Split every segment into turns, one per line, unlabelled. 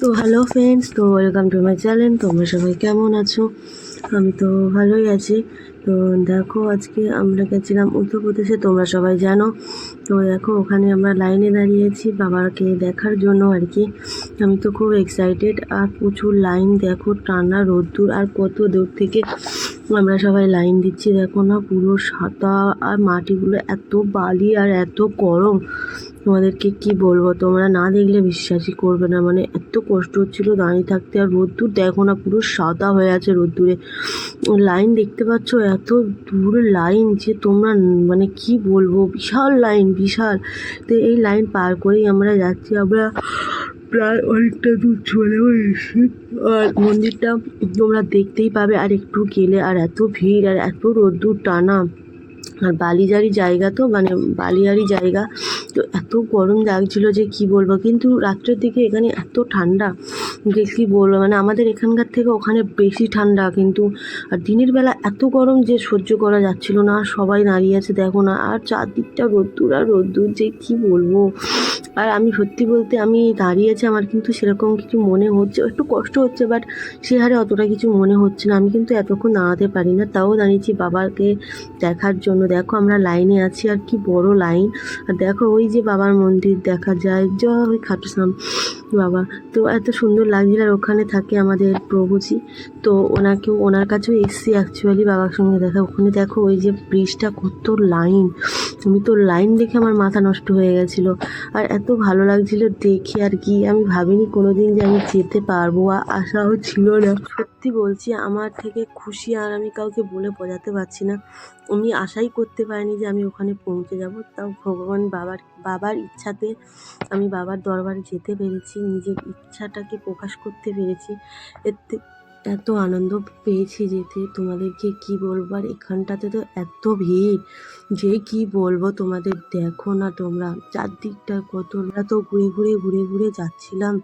তো hello friends তো welcome to my channel তোমরা সবাই কেমন আছো? আমি তো ভালোই আছি। তো দেখো, আজকে আমরা গেছিলাম উত্তরপ্রদেশে, তোমরা সবাই জানো। তো দেখো, ওখানে আমরা লাইনে দাঁড়িয়েছি বাবাকে দেখার জন্য আর কি। আমি তো খুব এক্সাইটেড আর প্রচুর লাইন দেখো, টানা রোদ্দুর, আর কত দূর থেকে আমরা সবাই লাইন দিচ্ছি। দেখো না, পুরো সাদা, আর মাটিগুলো এত বালি, আর এত গরম। তোমাদেরকে কি বলব? তোমরা না দেখলে বিশ্বাসই করবে না। মানে এত কষ্ট হচ্ছিল দাঁড়িয়ে থাকতে। আর রোদ্দুর দেখো না পুরো সাদা হয়ে আছে রোদ্দুরে। লাইন দেখতে পাচ্ছ? এত দূর লাইন যে তোমরা মানে কি বলব? বিশাল লাইন, বিশাল। তো এই লাইন পার করেই আমরা যাচ্ছি। আমরা প্রায় অনেকটা দূর চলেও এসেছি। আর মন্দিরটা তোমরা দেখতেই পাবে। আর একটু গেলে আর এত ভিড় আর এত রোদ্দুর টানা। আর বালিজারি জায়গা তো মানে বালিয়ারি জায়গা। তো এত গরম লাগছিল যে কি বলব? কিন্তু রাত্রের দিকে এখানে এত ঠান্ডা, যে কি বলব? মানে আমাদের এখানকার থেকে ওখানে বেশি ঠান্ডা কিন্তু। আর দিনের বেলা এত গরম যে সহ্য করা যাচ্ছিল না, সবাই দাঁড়িয়ে আছে দেখো না। আর চারদিকটা রোদ্দুর আর রোদ্দুর যে কি বলব? আর আমি সত্যি বলতে আমি দাঁড়িয়েছি আমার কিন্তু সেরকম কিছু মনে হচ্ছে, একটু কষ্ট হচ্ছে বাট সে হারে অতটা কিছু মনে হচ্ছে না। আমি কিন্তু এতক্ষণ দাঁড়াতে পারি না, তাও দাঁড়িয়েছি বাবাকে দেখার জন্য। দেখো আমরা লাইনে আছি, আর কি বড় লাইন। আর দেখো ওই যে বাবার মন্দির দেখা যায়, জয় খাটুসাম। বাবা, তো এত সুন্দর লাগছিল আর ওখানে থাকে আমাদের প্রভুজি। তো ওনাকেও ওনার কাছেও এসছি অ্যাকচুয়ালি বাবার সঙ্গে দেখা। ওখানে দেখো ওই যে ব্রিজটা কত লাইন তুমি তো লাইন দেখে আমার মাথা নষ্ট হয়ে গেছিল। আর এত ভালো লাগছিল দেখে আর কি। আমি ভাবিনি কোনো দিন যে আমি যেতে পারব আশাও ছিল না। সত্যি বলছি, আমার থেকে খুশি আর আমি কাউকে বলে বোঝাতে পারছি না। আমি আশাই করতে পারিনি যে আমি ওখানে পৌঁছে যাব। তাও ভগবান বাবার বাবার ইচ্ছাতে আমি বাবার দরবারে যেতে পেরেছি, নিজের ইচ্ছাটাকে প্রকাশ করতে পেরেছি। এতে এত আনন্দ পেয়েছি যেতে। তোমাদেরকে কি বলব? আর এখানটাতে তো এত ভিড়। যে কি বলব তোমাদের? দেখো না তোমরা, চারদিকটা কত তো ঘুরে ঘুরে ঘুরে ঘুরে যাচ্ছিলাম।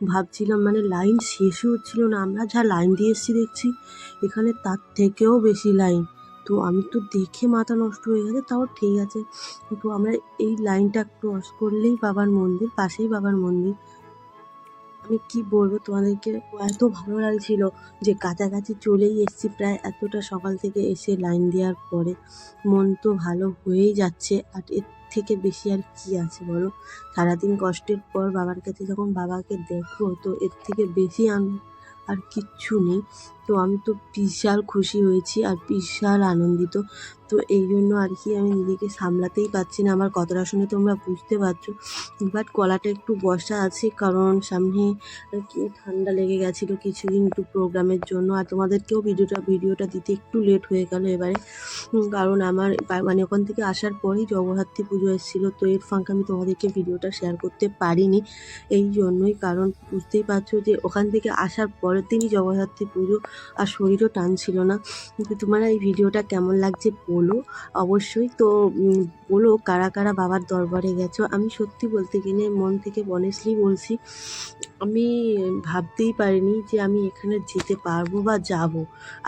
ভাবছিলাম মানে লাইন শেষই হচ্ছিল না। আমরা যা লাইন দিয়ে এসেছি দেখছি, এখানে তার থেকেও বেশি লাইন তো আমি তো দেখে মাথা নষ্ট হয়ে গেছে, তাও ঠিক আছে। তো আমরা এই লাইনটা ক্রস করলেই বাবার মন্দির, পাশেই বাবার মন্দির। আমি কি বলব তোমাদেরকে, এত ভালো লাগছিল যে কাছাকাছি চলেই এসেছি প্রায় এতটা সকাল থেকে এসে লাইন দেওয়ার পরে। মন তো ভালো হয়েই যাচ্ছে, আর এর থেকে বেশি আর কি আছে বলো? সারাদিন কষ্টের পর বাবার কাছে যখন বাবাকে দেখো, তো এর থেকে বেশি আর কিচ্ছু নেই। তো আমি তো বিশাল খুশি হয়েছি আর বিশাল আনন্দিত। তো এই জন্য আর কি আমি নিজেকে সামলাতেই পারছি না। আমার কথাটা শুনে তোমরা বুঝতে পারছ। বাট গলাটা একটু বসা আছে কারণ সামনে কি ঠান্ডা লেগে গেছিল কিছুদিন একটু প্রোগ্রামের জন্য। আর তোমাদেরকেও ভিডিওটা ভিডিওটা দিতে একটু লেট হয়ে গেল এবারে। কারণ আমার মানে ওখান থেকে আসার পরেই জগদ্ধাত্রী পুজো এসেছিল। তো এর ফাঁকে আমি তোমাদেরকে ভিডিওটা শেয়ার করতে পারিনি। এই জন্যই কারণ বুঝতেই পারছ যে ওখান থেকে আসার পরের দিনই জগদ্ধাত্রী পুজো আর শরীরও টান ছিল না। কিন্তু তোমার এই ভিডিওটা কেমন লাগছে বলো। অবশ্যই তো বলো কারা কারা বাবার দরবারে গেছো। আমি সত্যি বলতে গেলে মন থেকে অনেস্টলি বলছি, আমি ভাবতেই পারিনি যে আমি এখানে যেতে পারব বা যাব।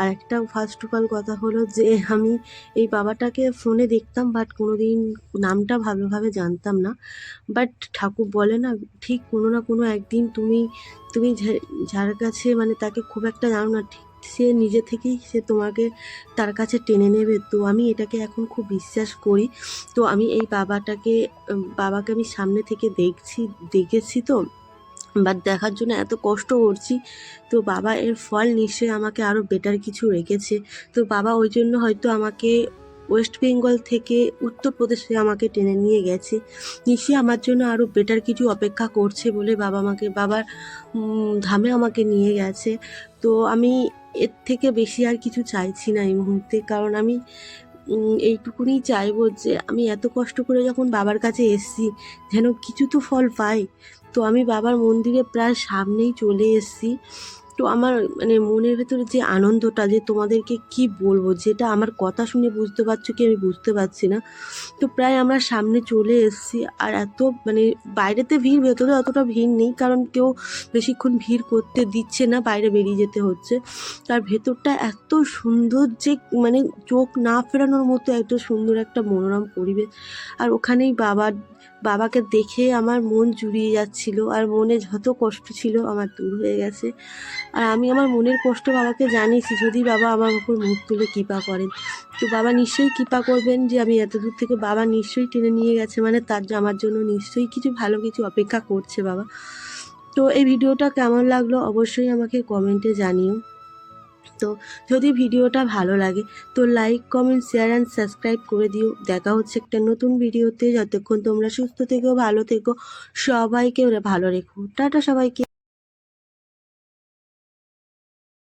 আর একটা ফার্স্ট অফ অল কথা হলো যে, আমি এই বাবাটাকে ফোনে দেখতাম বাট কোনো দিন নামটা ভালোভাবে জানতাম না। বাট ঠাকুর বলে না, ঠিক কোনো না কোনো একদিন তুমি তুমি যার কাছে মানে তাকে খুব একটা জানো না, ঠিক সে নিজে থেকেই সে তোমাকে তার কাছে টেনে নেবে। তো আমি এটাকে এখন খুব বিশ্বাস করি। তো আমি এই বাবাটাকে বাবাকে আমি সামনে থেকে দেখছি, দেখেছি তো। বাট দেখার জন্য এত কষ্ট করছি। তো বাবা এর ফল নিশ্চয়ই আমাকে আরও বেটার কিছু রেখেছে। তো বাবা ওই জন্য হয়তো আমাকে ওয়েস্ট বেঙ্গল থেকে উত্তরপ্রদেশে আমাকে টেনে নিয়ে গেছে। নিশ্চয়ই আমার জন্য আরও বেটার কিছু অপেক্ষা করছে বলে বাবা আমাকে, বাবার ধামে আমাকে নিয়ে গেছে। তো আমি এর থেকে বেশি আর কিছু চাইছি না এই মুহূর্তে। কারণ আমি এইটুকুনি চাইব যে আমি এত কষ্ট করে যখন বাবার কাছে এসেছি, যেন কিছু তো ফল পাই। তো আমি বাবার মন্দিরে প্রায় সামনেই চলে এসেছি। তো আমার মানে মনের ভেতরে যে আনন্দটা যে তোমাদেরকে কি বলব, যেটা আমার কথা শুনে বুঝতে পারছ কি আমি বুঝতে পারছি না। তো প্রায় আমরা সামনে চলে এসেছি আর এত মানে বাইরেতে ভিড়, ভেতরে অতটা ভিড় নেই কারণ কেউ বেশিক্ষণ ভিড় করতে দিচ্ছে না, বাইরে বেরিয়ে যেতে হচ্ছে। তার ভেতরটা এত সুন্দর যে মানে চোখ না ফেরানোর মতো এত সুন্দর একটা মনোরম পরিবেশ। আর ওখানেই বাবার বাবাকে দেখে আমার মন জুড়িয়ে যাচ্ছিল আর মনে যত কষ্ট ছিল আমার দূর হয়ে গেছে। আর আমি আমার মনের কষ্ট বাবাকে জানিয়েছি, যদি বাবা আমার উপর মুখ তুলে কৃপা করেন। তো বাবা নিশ্চয়ই কৃপা করবেন যে আমি এত দূর থেকে বাবা নিশ্চয়ই টেনে নিয়ে গেছে মানে তার আমার জন্য নিশ্চয়ই কিছু ভালো কিছু অপেক্ষা করছে বাবা। তো এই ভিডিওটা কেমন লাগল অবশ্যই আমাকে কমেন্টে জানিও। তো যদি ভিডিওটা ভালো লাগে, তো like comment share and subscribe করে দিও। দেখা হচ্ছে একটা নতুন ভিডিওতে। যতক্ষণ তোমরা সুস্থ থেকো, ভালো থেকো, সবাইকে ভালো রেখো। টাটা সবাইকে।